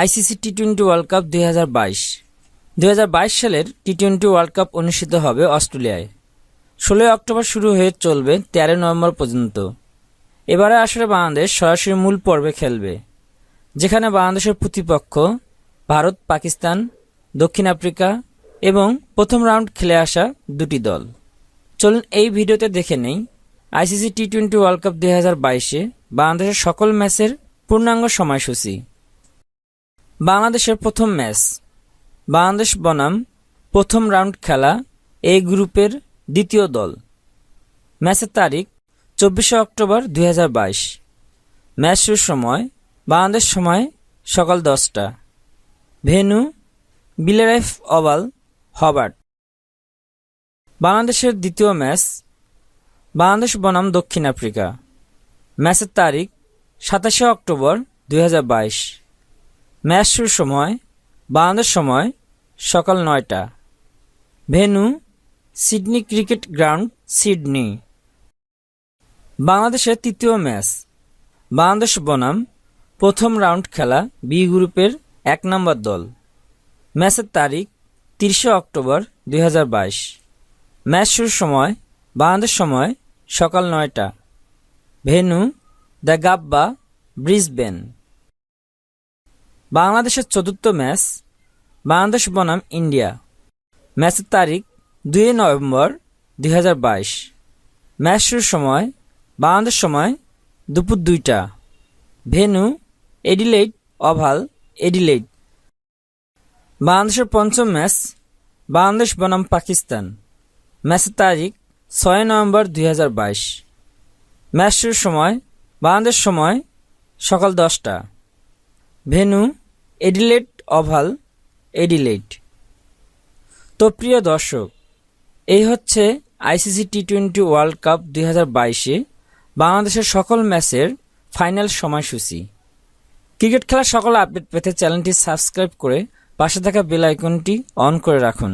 ICC T twenty world cup দুই হাজার বাইশ। হাজার বাইশ সালের টি টোয়েন্টি ওয়ার্ল্ড কাপ অনুষ্ঠিত হবে অস্ট্রেলিয়ায়। ষোলোই অক্টোবর শুরু হয়ে চলবে তেরো নভেম্বর পর্যন্ত। এবারে আসলে বাংলাদেশ সরাসরি মূল পর্বে খেলবে, যেখানে বাংলাদেশের প্রতিপক্ষ ভারত, পাকিস্তান, দক্ষিণ আফ্রিকা এবং প্রথম রাউন্ড খেলে আসা দুটি দল। চলুন এই ভিডিওতে দেখে নেই, ICC T twenty world cup দুই হাজার বাইশে বাংলাদেশের সকল ম্যাচের পূর্ণাঙ্গ সময়সূচি। বাংলাদেশের প্রথম ম্যাচ। বাংলাদেশ বনাম প্রথম রাউন্ড খেলা এই গ্রুপের দ্বিতীয় দল। ম্যাচের তারিখ চব্বিশে অক্টোবর দুই ম্যাচ শুরুর সময়, বাংলাদেশ সময় সকাল দশটা। Venue, Bellerive oval Hobart. বাংলাদেশের দ্বিতীয় ম্যাচ, বাংলাদেশ বনাম দক্ষিণ আফ্রিকা। ম্যাচের তারিখ সাতাশে অক্টোবর দুই হাজার বাইশ। ম্যাচ শুরুর সময় বাংলাদেশ সময়, সকাল নয়টা। Venue, Sydney cricket ground, Sydney. বাংলাদেশের তৃতীয় ম্যাচ। বাংলাদেশ বনাম প্রথম রাউন্ড খেলা বি গ্রুপের এক নম্বর দল। ম্যাচের তারিখ তিরিশে অক্টোবর দু হাজার বাইশ। ম্যাচ শুরুর সময় বাংলাদেশ সময়, সকাল নয়টা। Venue, the Gabba Brisbane. বাংলাদেশের চতুর্থ ম্যাচ, বাংলাদেশ বনাম ইন্ডিয়া। ম্যাচের তারিখ দুই নভেম্বর দুই হাজার বাইশ। ম্যাচ শুরুর সময়, বাংলাদেশ সময় দুপুর দুইটা। ভেন্যু এডিলেইট ওভাল এডিলেইট বাংলাদেশের পঞ্চম ম্যাচ, বাংলাদেশ বনাম পাকিস্তান। ম্যাচের তারিখ ছয় নভেম্বর দুই হাজার বাইশ। ম্যাচ শুরুর সময়, বাংলাদেশ সময় সকাল দশটা। ভেন্যু এডিলেট অভাল এডিলেট তো প্রিয় দর্শক, এই হচ্ছে ICC T twenty world cup দুই হাজার বাইশে বাংলাদেশের সকল ম্যাচের ফাইনাল সময়সূচি। ক্রিকেট খেলার সকল আপডেট পেতে চ্যানেলটি সাবস্ক্রাইব করে পাশে থাকা বেল আইকনটি অন করে রাখুন।